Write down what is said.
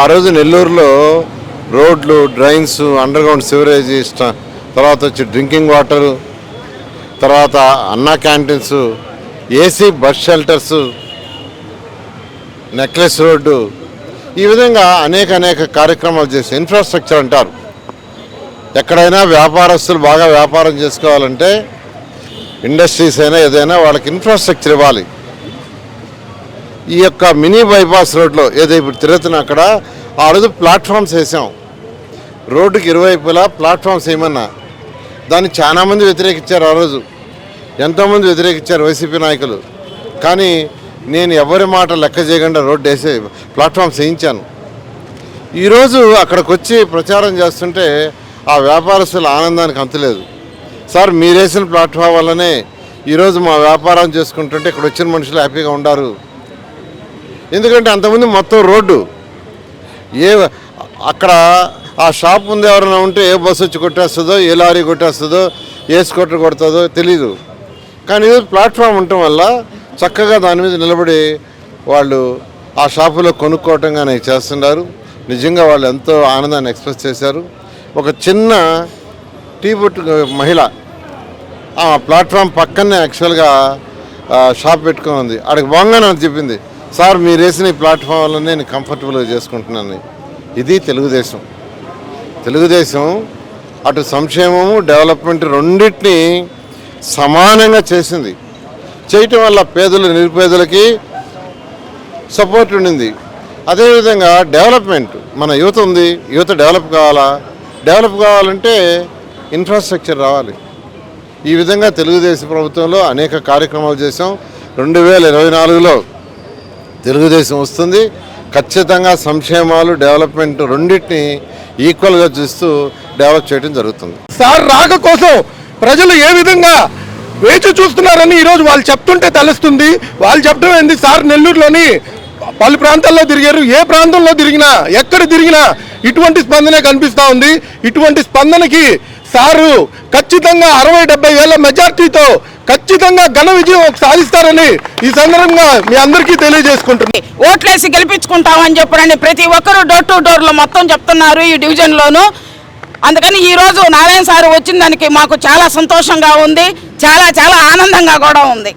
ఆ రోజు నెల్లూరులో రోడ్లు డ్రైన్స్ అండర్ గ్రౌండ్ సివరేజ్ తర్వాత వచ్చి డ్రింకింగ్ వాటర్ తర్వాత Anna canteens AC bus shelters Necklace Road ఈ విధంగా అనేక అనేక కార్యక్రమాలు చేసి ఇన్ఫ్రాస్ట్రక్చర్ అంటారు. ఎక్కడైనా వ్యాపారస్తులు బాగా వ్యాపారం చేసుకోవాలంటే ఇండస్ట్రీస్ అయినా ఏదైనా వాళ్ళకి ఇన్ఫ్రాస్ట్రక్చర్ ఇవ్వాలి. ఈ యొక్క మినీ బైపాస్ రోడ్లో ఏదో ఇప్పుడు తిరుగుతున్నా అక్కడ ఆ రోజు ప్లాట్ఫామ్స్ వేసాం. రోడ్డుకి ఇరువైపులా ప్లాట్ఫామ్స్ వేయమన్నా. దాన్ని చాలామంది వ్యతిరేకించారు ఆ రోజు. ఎంతోమంది వ్యతిరేకించారు వైసీపీ నాయకులు. కానీ నేను ఎవరి మాట లెక్క చేయకుండా రోడ్డు వేసే ప్లాట్ఫామ్స్ వేయించాను. ఈరోజు అక్కడికి వచ్చి ప్రచారం చేస్తుంటే ఆ వ్యాపారస్తుల ఆనందానికి అంతలేదు సార్ మీరేసిన ప్లాట్ఫామ్ వల్లనే ఈరోజు మా వ్యాపారం చేసుకుంటుంటే ఇక్కడ వచ్చిన మనుషులు హ్యాపీగా ఉండారు. ఎందుకంటే అంతకుముందు మొత్తం రోడ్డు. ఏ అక్కడ ఆ షాప్ ముందు ఎవరైనా ఉంటే ఏ బస్సు వచ్చి కొట్టేస్తుందో ఏ లారీ కొట్టేస్తుందో ఏ స్కూటర్ కొడుతుందో తెలీదు. కానీ ఇది ప్లాట్ఫామ్ ఉండటం వల్ల చక్కగా దాని మీద నిలబడి వాళ్ళు ఆ షాపులో కొనుక్కోవటం కానీ చేస్తున్నారు. నిజంగా వాళ్ళు ఎంతో ఆనందాన్ని ఎక్స్ప్రెస్ చేశారు. ఒక చిన్న టీ బొట్టు మహిళ ఆ ప్లాట్ఫామ్ పక్కనే యాక్చువల్గా షాప్ పెట్టుకొని ఉంది. అక్కడికి బాగానే నాకు చెప్పింది. సార్ మీరు వేసిన ఈ ప్లాట్ఫామ్ వల్ల నేను కంఫర్టబుల్గా చేసుకుంటున్నాను. ఇది తెలుగుదేశం. తెలుగుదేశం అటు సంక్షేమము డెవలప్మెంట్ రెండింటినీ సమానంగా చేసింది. చేయటం వల్ల పేదలు నిరుపేదలకి సపోర్ట్ ఉండింది. అదేవిధంగా డెవలప్మెంట్ మన యువత ఉంది. యువత డెవలప్ కావాలా? డెవలప్ కావాలంటే ఇన్ఫ్రాస్ట్రక్చర్ రావాలి. ఈ విధంగా తెలుగుదేశం ప్రభుత్వంలో అనేక కార్యక్రమాలు చేసాం రెండు వేల ఇరవై నాలుగులో తెలుగుదేశం వస్తుంది. ఖచ్చితంగా సంక్షేమాలు డెవలప్మెంట్ రెండింటిని ఈక్వల్గా చూస్తూ డెవలప్ చేయడం జరుగుతుంది. సార్ రాక కోసం ప్రజలు ఏ విధంగా వేచి చూస్తున్నారని ఈరోజు వాళ్ళు చెప్తుంటే తెలుస్తుంది. వాళ్ళు చెప్పడం ఏంది? సార్ నెల్లూరులోని పలు ప్రాంతాల్లో తిరిగారు. ఏ ప్రాంతంలో తిరిగినా ఎక్కడ తిరిగినా ఇటువంటి స్పందనే కనిపిస్తూ ఉంది. ఇటువంటి స్పందనకి సారు ఖచ్చితంగా అరవై డెబ్బై వేల మెజార్టీతో ఖచ్చితంగా ఘన విజయం సాధిస్తారని ఈ సందర్భంగా మీ అందరికీ తెలియజేసుకుంటున్నాను ఓట్లేసి గెలిపించుకుంటామని చెప్పడని ప్రతి ఒక్కరూ డోర్ టు డోర్లో మొత్తం చెప్తున్నారు ఈ డివిజన్లోను. అందుకని ఈ రోజు నారాయణ సార్ వచ్చిన దానికి మాకు చాలా సంతోషంగా ఉంది చాలా చాలా ఆనందంగా కూడా ఉంది.